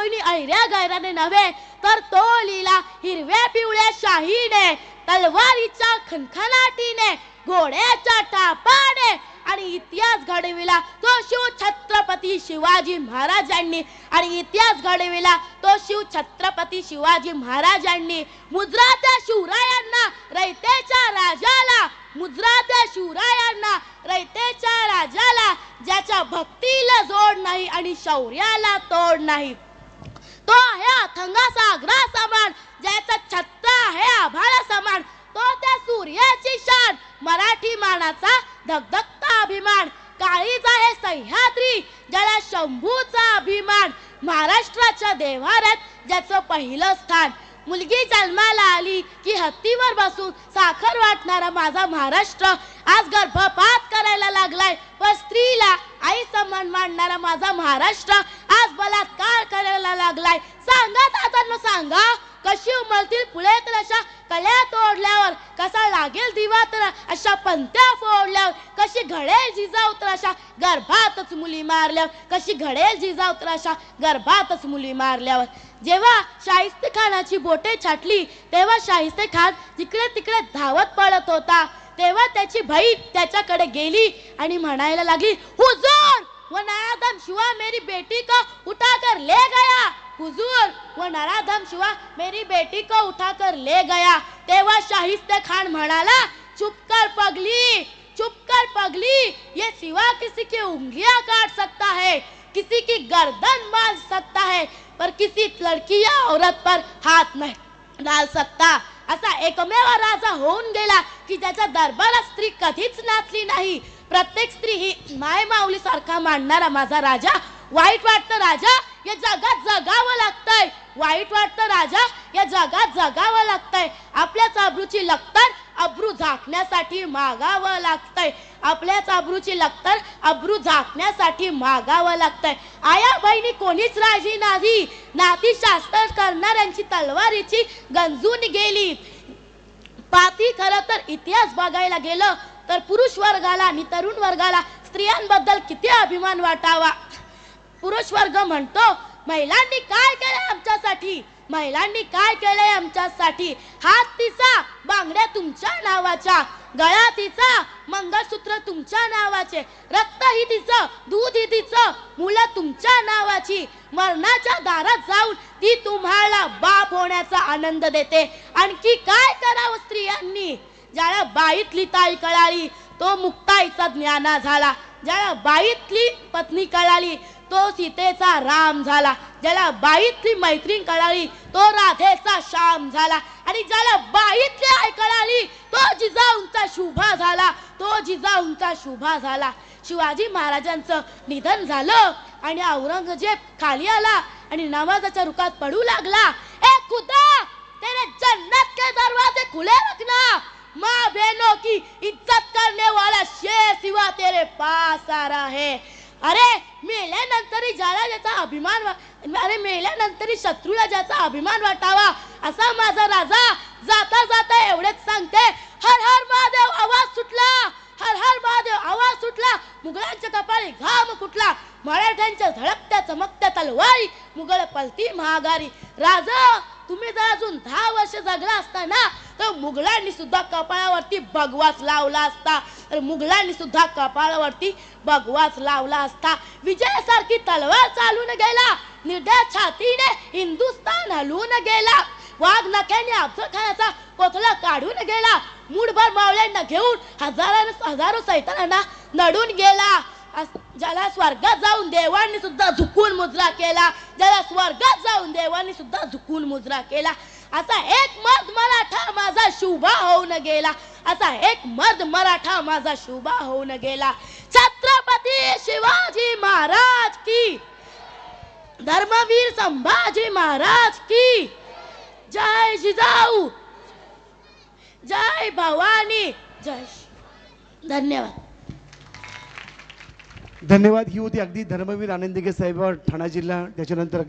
कोणी ऐऱ्या गायराने नव्हे तर तो लिला हिरव्या पिवळ्या शाहीने तलवारीच्या खनखनाटीने घोड्याच्या टापाने आणि इतिहास घडविला तो शिव छत्रपती शिवाजी महाराजांनी. आणि इतिहास घडविला तो शिव छत्रपती शिवाजी महाराजांनी. मुजरात्या शिवरायांना रयतेच्या राजाला मुजरात्या शिवरायांना रयतेच्या राजाला ज्याच्या भक्तीला जोड नाही आणि शौर्याला तोड नाही. आहे अथंगा समान ज्याचा छत्ता आहे आभाळा समान तो त्या सूर्याची शान मराठी मानाचा धगधगता अभिमान. काळीज आहे सह्याद्री ज्याला शंभूचा अभिमान. महाराष्ट्राच्या देव्हाऱ्यात ज्याचं पहिलं स्थान. मुलगी जन्माला आली की हत्तीवर बसून साखर वाटणारा माझा महाराष्ट्र आज गर्भपात करायला लागलाय. व स्त्रीला आई सन्मान मानणारा माझा महाराष्ट्र आज बलात्कार करायला लागलाय. सांगा दादांनो सांगा. कशी उमलतील पुढे तर अशा कल्या तोडल्यावर कसा लागेल दिवा तर अशा पंत्या फोडल्यावर कशी घडेल जिजाऊ तर अशा गर्भातच मुली मारल्यावर कशी घडेल जिजाऊ तर अशा गर्भातच मुली मारल्यावर. जेव्हा शाहिस्ते खानाची बोटे छाटली तेव्हा शाहिस्ते खान जिकडे तिकडे धावत पळत होता. तेव्हा त्याची भाई त्याच्याकडे गेली आणि म्हणायला लागली हुजूर व नराधम शिवा मेरी बेटी को उठाकर ले गया. हुजूर व नराधम शिवा मेरी बेटी को उठा कर ले गया। तेव्हा शाहिस्ते खान म्हणाला चुप कर पगली चुप कर पगली ये सिवा किसी की उंगलियां काट सकता है किसी की गर्दन बांध सकता है पर किसी लड़की या औरत पर हाथ नहीं डाल सकता। असा एकमेव राजा होऊन गेला की त्याच्या दरबारात स्त्री कधीच नाचली नाही. प्रत्येक स्त्री ही माय माऊली सारखा मांडणारा माझा राजा. वाईट वाटतं राजा या जगात जगावं लागतंय. वाईट वाटतं राजा या जगात जगावं लागतंय. आपल्याच चाबरूची लक्तर अब्रू झाकण्यासाठी मागावं लागतंय. आपल्याच अब्रूची लक्तर अब्रू झाकण्यासाठी मागावं लागतंय. आया बहिणी कोणीच राजी नाही. नाती शास्त्र करणाऱ्यांची तलवारीची गंजून गेली. पाती खरं तर इतिहास बघायला गेलं तर पुरुष वर्गाला आणि तरुण वर्गाला स्त्रियांबद्दल किती अभिमान वाटावा? पुरुष वर्ग म्हणतो महिलांनी काय केलंय आमच्यासाठी? महिलांनी काय केलंय आमच्यासाठी? हात तिचा बांगड्या तुमच्या नावाच्या गळा तिचा मंगळसूत्र तुमच्या नावाचे रक्त ही तिचं दूध ही तिचं मुलं तुमच्या नावाची मरणाच्या दारात जाऊन ती तुम्हाला बाप होण्याचा आनंद देते. आणखी काय करावं स्त्रियांनी? ज्याला बाईतली ताई कळाली तो मुक्ताईचा ज्ञाना झाला. ज्याला बाईतली पत्नी कळाली तो सीतेचा राम झाला. ज्याला बाईतली मैत्रीण कळाली तो राधेचा श्याम झाला. आणि ज्याला बाईतली ऐकायला आली तो जिजाऊंचा शुभा झाला. तो जिजाऊंचा शुभा झाला. शिवाजी महाराजांचं निधन झालं आणि औरंगजेब खाली आला आणि नवाजाच्या रुखात पडू लागला. ए खुदा तेरे जन्नत के दरवाजे खुले रखना. माँ बहनों की इज्जत करने वाला शेर सिवा तेरे पास आ रहा है. अरे मेल्यानंतरही ज्याला ज्याचा अभिमान अरे मेल्यानंतरही शत्रूला ज्याचा अभिमान वाटावा असा माझा राजा जाता जाता एवढेच सांगते हर हर महादेव आवाज सुटला! हर हर महादेव आवाज सुटला! मुघलांच्या कपाळी घाम कुठला? मराठ्यांच्या झळकत्या चमकत्या तलवारी मुघल पलती महागारी! राजा तुम्ही जर अजून दहा वर्ष जगला असता ना तर मुघलांनी सुद्धा कपाळावरती भगवास लावला असता. तर मुघलांनी सुद्धा कपाळावरती भगवास लावला असता. विजयासारखी तलवार चालून गेला. निर्दय छातीने हिंदुस्थान हलवून गेला. वाघ नख्याने अफजल खानाचा कोथळा काढून गेला. मूठभर मावळ्यांना घेऊन हजारानं हजारो सैतानांना नडून गेला. ज्याला स्वर्गात जाऊन देवांनी सुद्धा झुकून मुजरा केला ज्याला स्वर्गात जाऊन देवांनी सुद्धा झुकून मुजरा केला असा एक मर्द मराठा माझा शुभा होऊन गेला असा एक मर्द मराठा माझा शुभा होऊन गेला. छत्रपती शिवाजी महाराज की धर्मवीर संभाजी महाराज की जय जिजाऊ जय भवानी जय धन्यवाद. धन्यवाद. ही होती अगदी धर्मवीर आनंदिगे साहेब ठाणा जिल्हा. त्याच्यानंतर अगदी